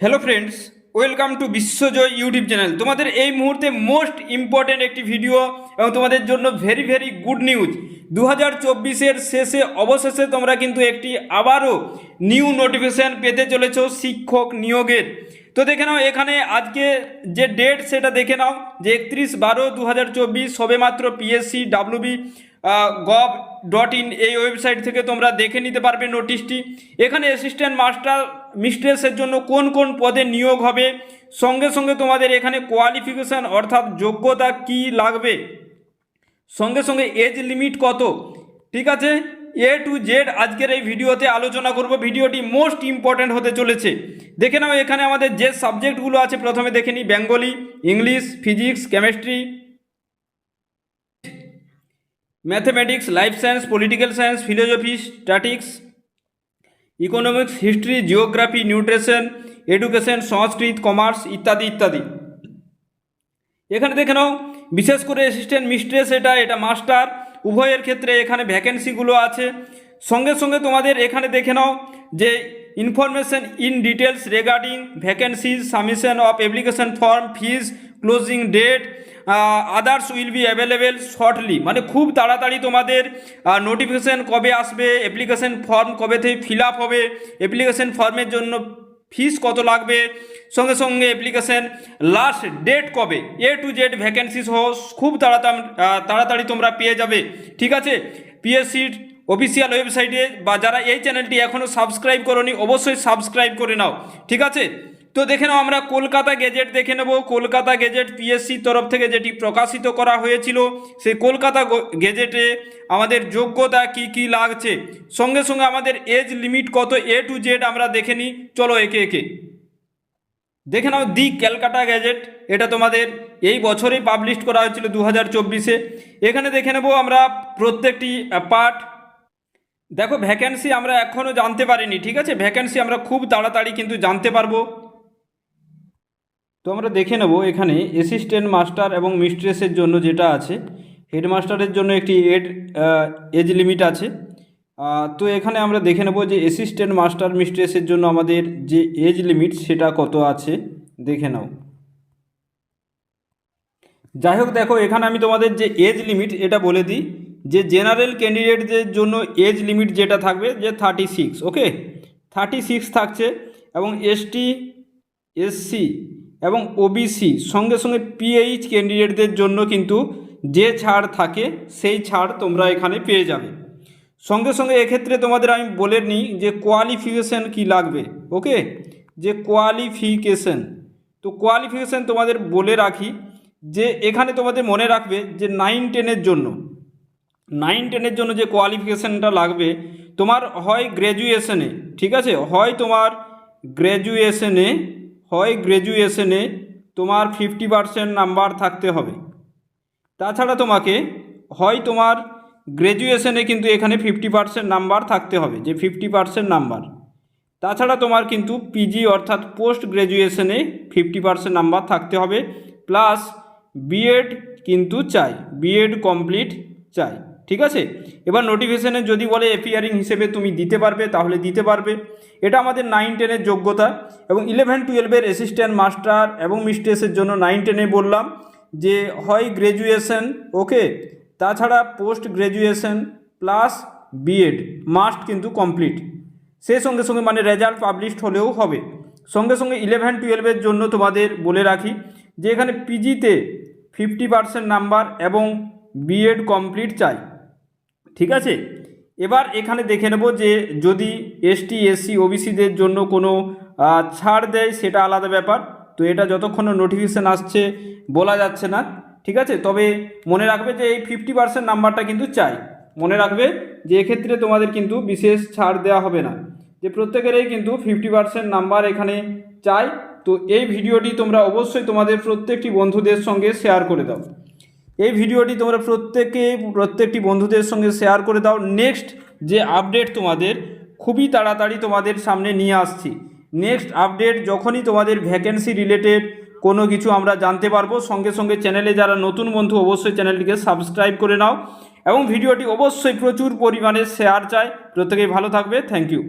Hello friends welcome to Biswajoy YouTube channel তোমাদের এই মুহূর্তে মোস্ট ইম্পর্ট্যান্ট একটি ভিডিও এবং তোমাদের জন্য ভেরি ভেরি গুড নিউজ দু হাজার চব্বিশের শেষে অবশেষে তোমরা কিন্তু একটি আবারও নিউ নোটিফিকেশান পেতে চলেছ শিক্ষক নিয়োগের। তো দেখে নাও, এখানে আজকে যে ডেট সেটা দেখে নাও, যে একত্রিশ বারো দু হাজার চব্বিশ সবেমাত্র PSC WB gov dot in এই ওয়েবসাইট থেকে তোমরা দেখে নিতে পারবে নোটিশটি এখানে অ্যাসিস্ট্যান্ট মাস্টার মিস্ট্রেসের জন্য কোন কোন পদে নিয়োগ হবে? সঙ্গে সঙ্গে তোমাদের এখানে কোয়ালিফিকেশান অর্থাৎ যোগ্যতা কি লাগবে? সঙ্গে সঙ্গে এজ লিমিট কত? ঠিক আছে? এ টু জেড আজকের এই ভিডিওতে আলোচনা করব। ভিডিওটি মোস্ট ইম্পর্ট্যান্ট হতে চলেছে। দেখে নাও, এখানে আমাদের যে সাবজেক্টগুলো আছে, প্রথমে দেখে নিই Bengali, English physics chemistry mathematics life science political science philosophy statics economics history geography nutrition education Sanskrit commerce ইত্যাদি ইত্যাদি। এখানে দেখে নাও, বিশেষ করে অ্যাসিস্ট্যান্ট মিস্ট্রেস এটা এটা মাস্টার উভয়ের ক্ষেত্রে এখানে ভ্যাকেন্সিগুলো আছে। সঙ্গে সঙ্গে তোমাদের এখানে দেখে নাও যে information in details regarding vacancies submission of application form fees closing date others will be available shortly মানে খুব তাড়াতাড়ি তোমাদের নোটিফিকেশান কবে আসবে অ্যাপ্লিকেশন ফর্ম কবে থেকে ফিল আপ হবে অ্যাপ্লিকেশন ফর্মের জন্য ফিস কত লাগবে, সঙ্গে সঙ্গে অ্যাপ্লিকেশন লাস্ট ডেট কবে এ টু জেড ভ্যাকেন্সি সহ খুব তাড়াতাড়ি তাড়াতাড়ি তোমরা পেয়ে যাবে। ঠিক আছে? পিএসসির অফিসিয়াল ওয়েবসাইটে বা যারা এই চ্যানেলটি এখনও সাবস্ক্রাইব করনি, অবশ্যই সাবস্ক্রাইব করে নাও। ঠিক আছে? তো দেখে নাও, আমরা কলকাতা গেজেট দেখে নেব। কলকাতা গেজেট পিএসসির তরফ থেকে যেটি প্রকাশিত করা হয়েছিল, সেই কলকাতা গেজেটে আমাদের যোগ্যতা কি কি লাগছে? সঙ্গে সঙ্গে আমাদের এজ লিমিট কত এ টু জেড আমরা দেখে নিই। চলো একে একে। দেখে নাও, দি ক্যালকাটা গ্যাজেট এটা তোমাদের এই বছরেই পাবলিশ করা হয়েছিল দু হাজার চব্বিশে। এখানে দেখে নেব আমরা প্রত্যেকটি পার্ট দেখো ভ্যাকেন্সি আমরা এখনও জানতে পারিনি, ঠিক আছে? ভ্যাকেন্সি আমরা খুব তাড়াতাড়ি কিন্তু জানতে পারব। তো আমরা দেখে নেব এখানে অ্যাসিস্ট্যান্ট মাস্টার এবং মিস্ট্রেসের জন্য যেটা আছে। হেডমাস্টারের জন্য একটি এড এজ লিমিট আছে। তো এখানে আমরা দেখে নেব যে অ্যাসিস্ট্যান্ট মাস্টার মিস্ট্রেসের জন্য আমাদের যে এজ লিমিট সেটা কত আছে। দেখে নাও। যাই হোক, দেখো, এখানে আমি তোমাদের যে এজ লিমিট এটা বলে দিই। যে জেনারেল ক্যান্ডিডেটদের জন্য এজ লিমিট যেটা থাকবে, যে thirty six okay thirty six থাকছে এবং এসটি এসসি এবং ওবিসি সঙ্গে সঙ্গে পিএইচ ক্যান্ডিডেটদের জন্য কিন্তু যে ছাড় থাকে সেই ছাড় তোমরা এখানে পেয়ে যাবে। সঙ্গে সঙ্গে এক্ষেত্রে তোমাদের আমি বলে নিই যে কোয়ালিফিকেশান কি লাগবে, ওকে? যে কোয়ালিফিকেশান তো কোয়ালিফিকেশান তোমাদের বলে রাখি যে এখানে তোমাদের মনে রাখবে যে নাইন টেনের জন্য নাইন টেনের জন্য যে কোয়ালিফিকেশানটা লাগবে তোমার হয় গ্র্যাজুয়েশনে ঠিক আছে? হয় তোমার গ্র্যাজুয়েশনে হয় গ্র্যাজুয়েশনে তোমার ফিফটি পারসেন্ট নাম্বার থাকতে হবে। তাছাড়া তোমাকে হয় তোমার গ্র্যাজুয়েশনে কিন্তু এখানে ফিফটি পারসেন্ট নাম্বার থাকতে হবে, যে ফিফটি পারসেন্ট নাম্বার তাছাড়া তোমার কিন্তু পিজি অর্থাৎ পোস্ট গ্র্যাজুয়েশনে ফিফটি পারসেন্ট নাম্বার থাকতে হবে প্লাস বিএড কিন্তু চাই বিএড কমপ্লিট চাই। ঠিক আছে? এবার নোটিফিকেশানে যদি বলে এপিয়ারিং হিসেবে তুমি দিতে পারবে, তাহলে দিতে পারবে। এটা আমাদের নাইন টেনের যোগ্যতা এবং ইলেভেন টুয়েলভের অ্যাসিস্ট্যান্ট মাস্টার এবং মিস্ট্রেসের জন্য নাইন টেনে বললাম যে, হয় গ্র্যাজুয়েশন ওকে তাছাড়া post graduation plus B Ed must কিন্তু কমপ্লিট সেই সঙ্গে সঙ্গে মানে রেজাল্ট পাবলিশড হলেও হবে। সঙ্গে সঙ্গে ইলেভেন টুয়েলভের জন্য তোমাদের বলে রাখি যে, এখানে পিজিতে ফিফটি পারসেন্ট নাম্বার এবং বিএড কমপ্লিট চাই। ঠিক আছে? এবার এখানে দেখে নেব যে যদি এসটি এসসি ওবিসিদের জন্য কোনো ছাড় দেয়, সেটা আলাদা ব্যাপার। তো এটা যতক্ষণ নোটিফিকেশান আসছে, বলা যাচ্ছে না, ঠিক আছে? তবে মনে রাখবে যে এই ফিফটি পার্সেন্ট নাম্বারটা কিন্তু চাই। মনে রাখবে যে এক্ষেত্রে তোমাদের কিন্তু বিশেষ ছাড় দেওয়া হবে না। যে প্রত্যেকেরই কিন্তু ফিফটি পার্সেন্ট নাম্বার এখানে চাই। তো এই ভিডিওটি তোমরা অবশ্যই তোমাদের প্রত্যেকটি বন্ধুদের সঙ্গে শেয়ার করে দাও। এই ভিডিওটি তোমরা প্রত্যেকে, প্রত্যেকটি বন্ধুদের সঙ্গে শেয়ার করে দাও। নেক্সট যে আপডেট তোমাদের, খুবই তাড়াতাড়ি তোমাদের সামনে নিয়ে আসছি। নেক্সট আপডেট যখনই তোমাদের ভ্যাকেন্সি রিলেটেড কোনো কিছু আমরা জানতে পারব, সঙ্গে সঙ্গে চ্যানেলে যারা নতুন বন্ধু অবশ্যই চ্যানেলটিকে সাবস্ক্রাইব করে নাও। এবং ভিডিওটি অবশ্যই প্রচুর পরিমাণে শেয়ার চাই। প্রত্যেকেই ভালো থাকবে। Thank you